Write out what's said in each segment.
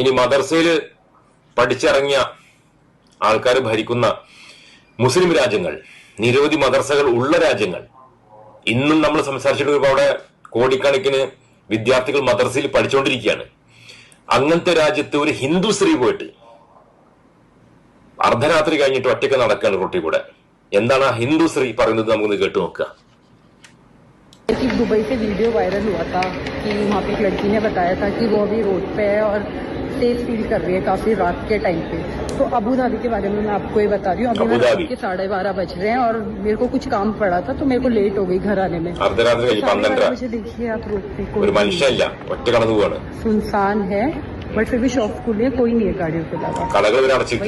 ഇനി മദർസയിൽ പഠിച്ചിറങ്ങിയ ആൾക്കാർ ഭരിക്കുന്ന മുസ്ലിം രാജ്യങ്ങൾ നിരവധി മദർസകൾ ഉള്ള രാജ്യങ്ങൾ ഇന്നും നമ്മൾ സംസാരിച്ചിട്ട് അവിടെ കോടിക്കണക്കിന് വിദ്യാർത്ഥികൾ മദർസയിൽ പഠിച്ചുകൊണ്ടിരിക്കുകയാണ് അങ്ങനത്തെ രാജ്യത്ത് ഒരു ഹിന്ദു സ്ത്രീ പോയിട്ട് അർദ്ധരാത്രി കഴിഞ്ഞിട്ട് ഒറ്റയ്ക്ക് നടക്കുകയാണ് റൊട്ടി കൂടെ എന്താണ് ആ ഹിന്ദു സ്ത്രീ പറയുന്നത് നമുക്കൊന്ന് കേട്ടു നോക്കുക कि दुबई से वीडियो वायरल हुआ था कि वहाँ पे एक लड़की ने बताया था कि वो अभी रोड पे है और सेफ़ फील कर रही है काफ़ी रात के टाइम पे। तो अबू धाबी के बारे में मैं आपको ये बता रही हूँ। अभी मैं के साढ़े बारह बज रहे हैं और मेरे को कुछ काम पड़ा था तो मेरे को लेट हो गई घर आने में। मुझे तो देखिए आप रोकते सुनसान है बट फिर भी शॉप खुली है कोई नहीं है गाड़ियों के अलावा।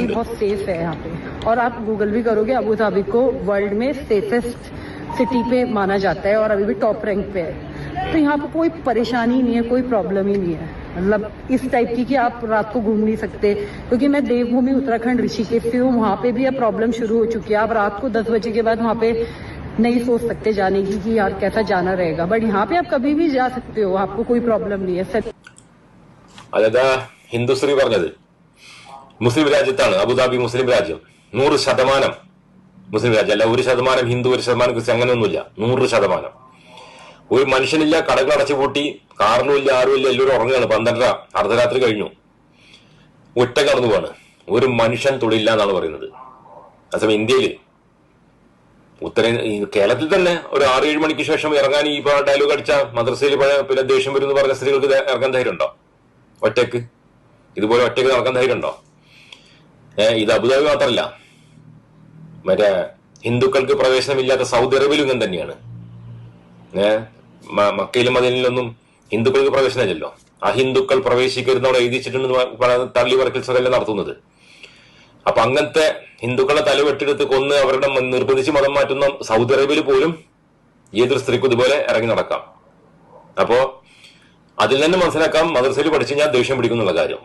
बहुत सेफ़ है यहाँ पे। और आप गूगल भी करोगे अबू धाबी को वर्ल्ड में सेफेस्ट सिटी पे माना जाता है और अभी भी टॉप रैंक पे है। तो यहाँ पे कोई परेशानी नहीं है कोई प्रॉब्लम ही नहीं है। मतलब इस टाइप की कि आप रात को घूम नहीं सकते क्योंकि मैं देवभूमि उत्तराखंड ऋषिकेश से हूँ वहाँ पे भी अब प्रॉब्लम शुरू हो चुकी है आप रात को दस बजे के बाद वहाँ पे नहीं सोच सकते जाने की कि यार कैसा जाना रहेगा बट यहाँ पे आप कभी भी जा सकते हो आपको कोई प्रॉब्लम नहीं है सब അതായത് ആ ഹിന്ദു സ്ത്രീ പറഞ്ഞത് മുസ്ലിം രാജ്യത്താണ് അബുദാബി മുസ്ലിം രാജ്യം നൂറ് ശതമാനം മുസ്ലിം രാജ്യം അല്ല ഒരു ശതമാനം ഹിന്ദു ഒരു ശതമാനം ക്രിസ്ത്യൻ അങ്ങനെയൊന്നുമില്ല നൂറ് ശതമാനം ഒരു മനുഷ്യനില്ല കടകൾ അടച്ചു പൂട്ടി കാറിലും ഇല്ല ആരും ഇല്ല എല്ലാവരും ഉറങ്ങുകയാണ്. പന്ത്രണ്ടര അർദ്ധരാത്രി കഴിഞ്ഞു. ഒറ്റ കടന്നു പോവാണ്. ഒരു മനുഷ്യൻ തൊഴിലില്ല എന്നാണ് പറയുന്നത്. അതേസമയം ഇന്ത്യയിൽ ഉത്തര കേരളത്തിൽ തന്നെ ഒരു ആറ് ഏഴ് മണിക്ക് ശേഷം ഇറങ്ങാൻ ഈ ഡയലോഗ് അടിച്ച മദ്രസയിൽ പിന്നെ ദേഷ്യം വരും എന്ന് പറഞ്ഞ സ്ത്രീകൾക്ക് ഇറങ്ങാൻ ധൈര്യം ഉണ്ടോ ഒറ്റയ്ക്ക്? ഇതുപോലെ ഒറ്റയ്ക്ക് നടക്കാൻ ധൈര്യം ഉണ്ടോ ഏഹ് ഇത് അബുദാബി മാത്രമല്ല മറ്റേ ഹിന്ദുക്കൾക്ക് പ്രവേശനമില്ലാത്ത സൗദി അറേബ്യയിലും ഇങ്ങനെ തന്നെയാണ്. ഏഹ് മക്കയിലും മദീനിലൊന്നും ഹിന്ദുക്കൾക്ക് പ്രവേശനമില്ലല്ലോ. ഹിന്ദുക്കൾ പ്രവേശിക്കരുന്ന് അവിടെ എഴുതിച്ചിട്ടുണ്ടെന്ന് പറഞ്ഞ് തള്ളി പറക്കൽ സകലം നടത്തുന്നത്. അപ്പൊ അങ്ങനത്തെ ഹിന്ദുക്കളെ തല വെട്ടിയെടുത്ത് കൊന്ന് അവരുടെ നിർബന്ധിച്ച് മതം മാറ്റുന്ന സൗദി അറേബ്യയിൽ പോലും ഏതൊരു സ്ത്രീക്കും ഇതുപോലെ ഇറങ്ങി നടക്കാം. അപ്പോ അതിൽ തന്നെ മനസ്സിലാക്കാം മദ്രസയിൽ പഠിച്ചു ഞാൻ ദേഷ്യം പിടിക്കുന്നുള്ള കാര്യം.